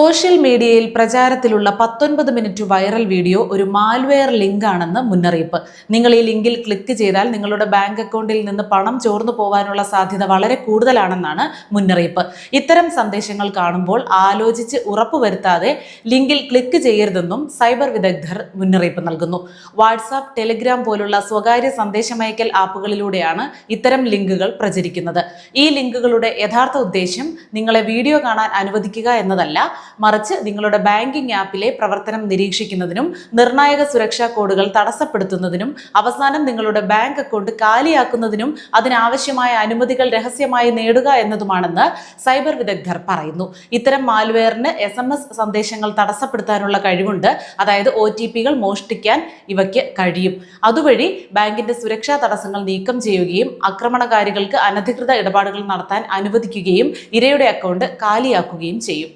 Social മീഡിയയിൽ പ്രചാരത്തിലുള്ള പത്തൊൻപത് മിനിറ്റ് വൈറൽ വീഡിയോ ഒരു മാൽവെയർ ലിങ്ക് ആണെന്ന് മുന്നറിയിപ്പ്. നിങ്ങൾ ഈ ലിങ്കിൽ ക്ലിക്ക് ചെയ്താൽ നിങ്ങളുടെ ബാങ്ക് അക്കൗണ്ടിൽ നിന്ന് പണം ചോർന്നു പോകാനുള്ള സാധ്യത വളരെ കൂടുതലാണെന്നാണ് മുന്നറിയിപ്പ്. ഇത്തരം സന്ദേശങ്ങൾ കാണുമ്പോൾ ആലോചിച്ച് ഉറപ്പുവരുത്താതെ ലിങ്കിൽ ക്ലിക്ക് ചെയ്യരുതെന്നും സൈബർ വിദഗ്ധർ മുന്നറിയിപ്പ് നൽകുന്നു. വാട്സാപ്പ് ടെലിഗ്രാം പോലുള്ള സ്വകാര്യ സന്ദേശമയക്കൽ ആപ്പുകളിലൂടെയാണ് ഇത്തരം ലിങ്കുകൾ പ്രചരിക്കുന്നത്. ഈ ലിങ്കുകളുടെ യഥാർത്ഥ ഉദ്ദേശം നിങ്ങളെ വീഡിയോ കാണാൻ അനുവദിക്കുക എന്നതല്ല മറിച്ച് നിങ്ങളുടെ ബാങ്കിംഗ് ആപ്പിലെ പ്രവർത്തനം നിരീക്ഷിക്കുന്നതിനും നിർണായക സുരക്ഷാ കോഡുകൾ തടസ്സപ്പെടുത്തുന്നതിനും അവസാനം നിങ്ങളുടെ ബാങ്ക് അക്കൗണ്ട് കാലിയാക്കുന്നതിനും അതിനാവശ്യമായ അനുമതികൾ രഹസ്യമായി നേടുക എന്നതുമാണെന്ന് സൈബർ വിദഗ്ധർ പറയുന്നു. ഇത്തരം മാൽവെയറിന് എസ് സന്ദേശങ്ങൾ തടസ്സപ്പെടുത്താനുള്ള കഴിവുണ്ട്. അതായത് ഒ ടി പികൾ മോഷ്ടിക്കാൻ ഇവയ്ക്ക് കഴിയും. അതുവഴി ബാങ്കിന്റെ സുരക്ഷാ തടസ്സങ്ങൾ നീക്കം ചെയ്യുകയും ആക്രമണകാരികൾക്ക് അനധികൃത ഇടപാടുകൾ നടത്താൻ അനുവദിക്കുകയും ഇരയുടെ അക്കൗണ്ട് കാലിയാക്കുകയും ചെയ്യും.